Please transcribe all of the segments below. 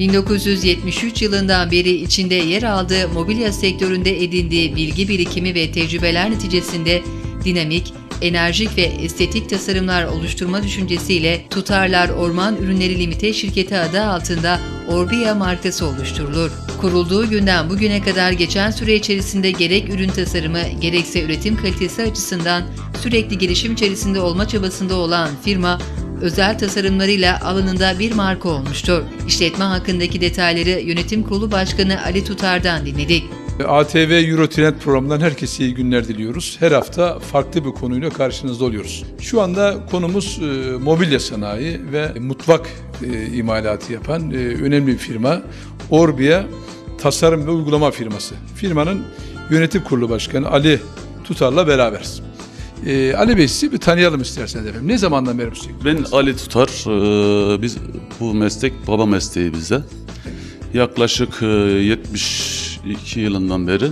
1973 yılından beri içinde yer aldığı mobilya sektöründe edindiği bilgi birikimi ve tecrübeler neticesinde dinamik, enerjik ve estetik tasarımlar oluşturma düşüncesiyle Tutarlar Orman Ürünleri Limite şirketi adı altında Orbia markası oluşturulur. Kurulduğu günden bugüne kadar geçen süre içerisinde gerek ürün tasarımı gerekse üretim kalitesi açısından sürekli gelişim içerisinde olma çabasında olan firma özel tasarımlarıyla alanında bir marka olmuştur. İşletme hakkındaki detayları Yönetim Kurulu Başkanı Ali Tutar'dan dinledik. ATV Eurotrend programından herkese iyi günler diliyoruz. Her hafta farklı bir konuyla karşınızda oluyoruz. Şu anda konumuz e, mobilya sanayi ve mutfak e, imalatı yapan e, önemli bir firma. Orbia Tasarım ve Uygulama firması. Firmanın yönetim kurulu başkanı Ali Tutar'la beraberiz. E, Ali Bey sizi bir tanıyalım isterseniz efendim. Ne zamandan beri bu sektör? Ben Ali Tutar. Ee, Biz bu meslek baba mesleği bize. Yaklaşık e, 72 yılından beri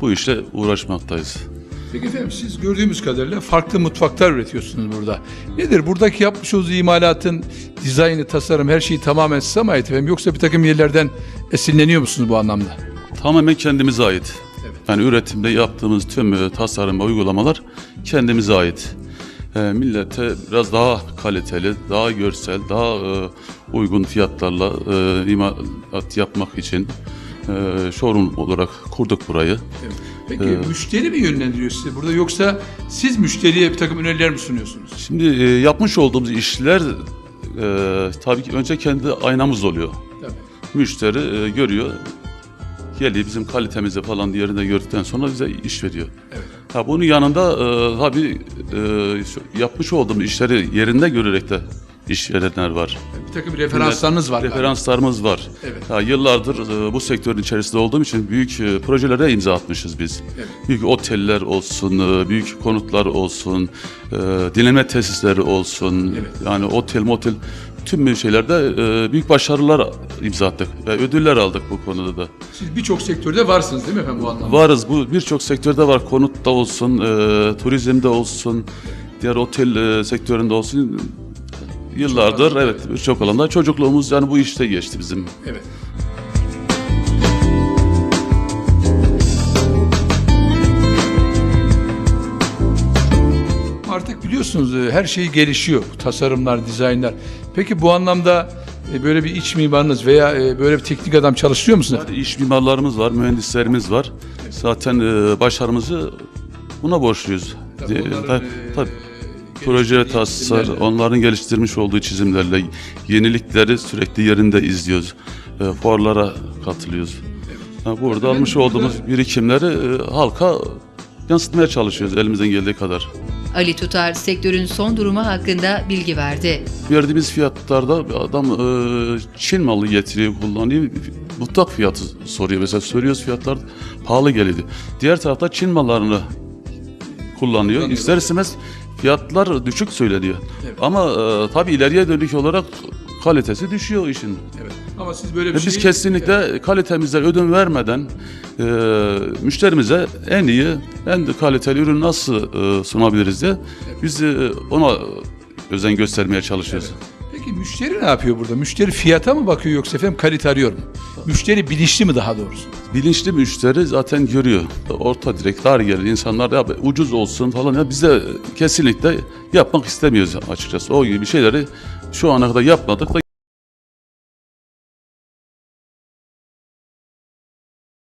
bu işle uğraşmaktayız. Peki efendim siz gördüğümüz kadarıyla farklı mutfaklar üretiyorsunuz burada. Nedir buradaki yapmış olduğunuz imalatın dizaynı, tasarım her şeyi tamamen size mi ait efendim? Yoksa bir takım yerlerden esinleniyor musunuz bu anlamda? Tamamen kendimize ait. Yani üretimde yaptığımız tüm tasarım ve uygulamalar kendimize ait. E, millete biraz daha kaliteli, daha görsel, daha e, uygun fiyatlarla e, imalat yapmak için e, showroom olarak kurduk burayı. Peki müşteri mi yönlendiriyor sizi burada yoksa siz müşteriye bir takım öneriler mi sunuyorsunuz? Şimdi e, yapmış olduğumuz işler e, tabii ki önce kendi aynamız oluyor. Tabii. Müşteri e, görüyor, geliyor bizim kalitemizi falan yerinde gördükten sonra bize iş veriyor. Evet. Ha, bunun yanında e, tabii e, yapmış olduğumuz işleri yerinde görerek de iş verenler var. Bir takım referanslarınız var. Referanslarımız var. Evet. Ha, yıllardır e, bu sektörün içerisinde olduğum için büyük e, projelere imza atmışız biz. Evet. Büyük oteller olsun, e, büyük konutlar olsun, e, dinleme tesisleri olsun. Evet. Yani otel, motel tüm şeylerde e, büyük başarılar imza attık. ve ödüller aldık bu konuda da. Siz birçok sektörde varsınız değil mi efendim bu anlamda? Varız bu birçok sektörde var. Konutta olsun, e, turizmde olsun, diğer otel e, sektöründe olsun. Yıllardır evet birçok alanda çocukluğumuz yani bu işte geçti bizim. Evet. Artık biliyorsunuz e, her şey gelişiyor. Tasarımlar, dizaynlar. Peki bu anlamda e, böyle bir iç mimarınız veya e, böyle bir teknik adam çalışıyor musunuz? Yani iş mimarlarımız var, mühendislerimiz var. Zaten başarımızı buna borçluyuz. Tabii onların, ta- tabii. Proje tasar, onların geliştirmiş olduğu çizimlerle yenilikleri sürekli yerinde izliyoruz. Fuarlara katılıyoruz. Burada almış olduğumuz birikimleri halka yansıtmaya çalışıyoruz elimizden geldiği kadar. Ali Tutar sektörün son durumu hakkında bilgi verdi. Verdiğimiz fiyatlarda adam e, Çin malı getiriyor, kullanıyor. Mutlak fiyatı soruyor. Mesela soruyoruz fiyatlar pahalı geliyor. Diğer tarafta Çin mallarını kullanıyor. İster istemez fiyatlar düşük söyleniyor. Evet. Ama e, tabii ileriye dönük olarak kalitesi düşüyor işin. Evet. Ama siz böyle bir biz kesinlikle kalitemizden ödün vermeden e, müşterimize en iyi, en de kaliteli ürün nasıl e, sunabiliriz diye biz e, ona özen göstermeye çalışıyoruz. Peki müşteri ne yapıyor burada? Müşteri fiyata mı bakıyor yoksa efendim kalite arıyor mu? Müşteri bilinçli mi daha doğrusu? Bilinçli müşteri zaten görüyor. Orta direkt dar gelir insanlar ya ucuz olsun falan ya biz de kesinlikle yapmak istemiyoruz açıkçası. O gibi şeyleri şu ana kadar yapmadık da